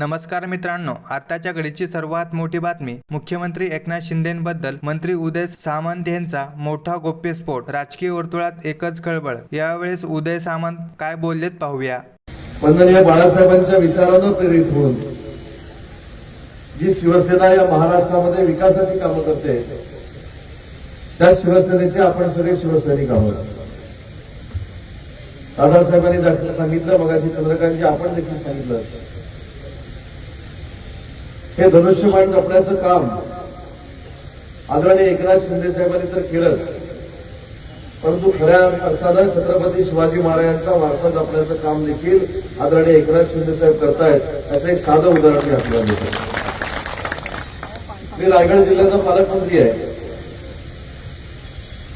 नमस्कार मित्रांनो आताच्या घडीची सर्वात मोठी बातमी मुख्यमंत्री एकनाथ शिंदेबद्दल मंत्री उदय सामंत यांचा मोठा गोप्यस्फोट राजकीय वर्तुळात एकच खळबळ. यावेळेस उदय सामंत काय बोललेत पाहूया. माननीय बाळासाहेबांच्या विचारानं प्रेरित होऊन जी शिवसेना या महाराष्ट्रामध्ये विकासाची कामं करते त्या शिवसेनेचे आपण सगळे शिवसैनिक आहोत. दादासाहेबांनी सांगितलं मगाशी चंद्रकांतजी आपण देखील सांगितलं. हे धनुष्यबाण जपण्याचं काम आदरणीय एकनाथ शिंदे साहेबांनी तर केलंच. परंतु खऱ्या अर्थानं छत्रपती शिवाजी महाराजांचा वारसा जपण्याचं काम देखील आदरणीय एकनाथ शिंदे साहेब करतायत. असं एक साधं उदाहरण मी आपल्याला देतो. मी रायगड जिल्ह्याचा पालकमंत्री आहे.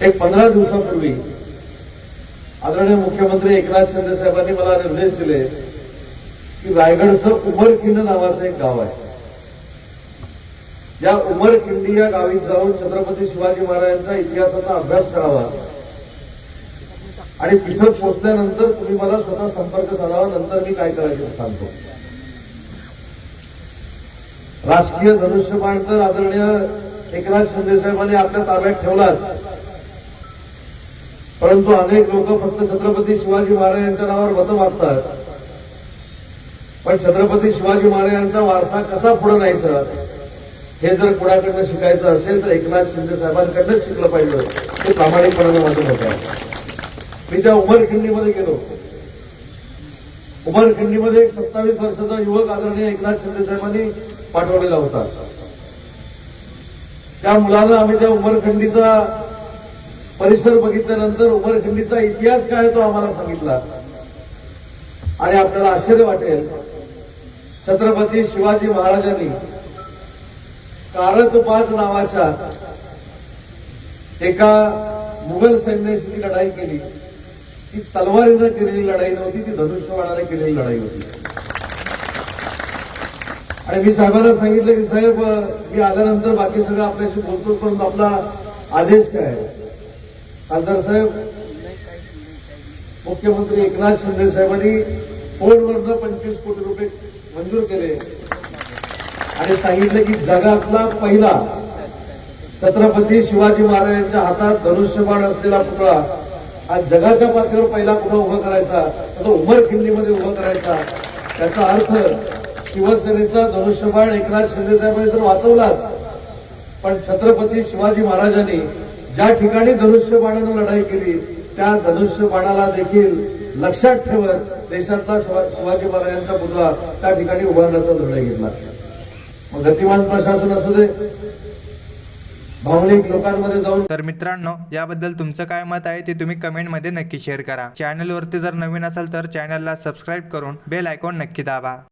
एक पंधरा दिवसापूर्वी आदरणीय मुख्यमंत्री एकनाथ शिंदे साहेबांनी मला निर्देश दिले की रायगडचं उमरखिंड नावाचं एक गाव आहे. या उमरखिंडी या गावी जाऊन छत्रपती शिवाजी महाराजांचा इतिहासाचा अभ्यास करावा. आणि तिथं पोहोचल्यानंतर तुम्ही मला स्वतः संपर्क साधावा नंतर मी काय करायचं ते सांगतो. राजकीय धनुष्यबाण तर आदरणीय एकनाथ शिंदे साहेबांनी आपल्या ताब्यात ठेवलाच. परंतु अनेक लोक फक्त छत्रपती शिवाजी महाराजांच्या नावावर मतं मागतात. पण छत्रपती शिवाजी महाराजांचा वारसा कसा पुढे न्यायचा? हे जर कुणाकडनं शिकायचं असेल तर एकनाथ शिंदे साहेबांकडनंच शिकलं पाहिजे. ते प्रामाणिकपणानं माझं मत आहे. मी त्या उमरखिंडीमध्ये गेलो. उमरखिंडीमध्ये एक सत्तावीस वर्षाचा युवक आदरणीय एकनाथ शिंदे साहेबांनी पाठवलेला होता. त्या मुलानं आम्ही त्या उमरखिंडीचा परिसर बघितल्यानंतर उमरखिंडीचा इतिहास काय तो आम्हाला सांगितला. आणि आपल्याला आश्चर्य वाटेल. छत्रपती शिवाजी महाराजांनी कारतबाज नावाच्या एका मुघल सैन्याशी लढाई केली. ती तलवारीनं केलेली लढाई नव्हती ती धनुष्यबाणाने केलेली लढाई होती. आणि मी साहेबांना सांगितलं की साहेब मी आल्यानंतर बाकी सगळं आपल्याशी बोलतो परंतु आपला आदेश काय खासदार साहेब मुख्यमंत्री एकनाथ शिंदे साहेबांनी फोनवरनं पंचवीस कोटी रुपये मंजूर केले. आणि सांगितलं की जगातला पहिला छत्रपती शिवाजी महाराजांच्या हातात धनुष्यबाण असलेला पुतळा हा जगाच्या पातळीवर पहिला पुतळा उभा करायचा तर तो उमरखिंडीमध्ये उभा करायचा. त्याचा अर्थ शिवसेनेचा धनुष्यबाण एकनाथ शिंदे साहेबांनी तर वाचवलाच. पण छत्रपती शिवाजी महाराजांनी ज्या ठिकाणी धनुष्यबाणानं लढाई केली त्या धनुष्यबाणाला देखील लक्षात ठेवत देशातला शिवा- शिवाजी महाराजांचा पुतळा त्या ठिकाणी उभारण्याचा निर्णय घेतला. गतिमान प्रशासन असू दे. भावनिक लोकांमध्ये जाऊन तर मित्रांनो याबद्दल तुमचं काय मत आहे ते तुम्ही कमेंटमध्ये नक्की शेअर करा. चॅनलवरती जर नवीन असाल तर चॅनलला सबस्क्राईब करून बेल आयकॉन नक्की दाबा.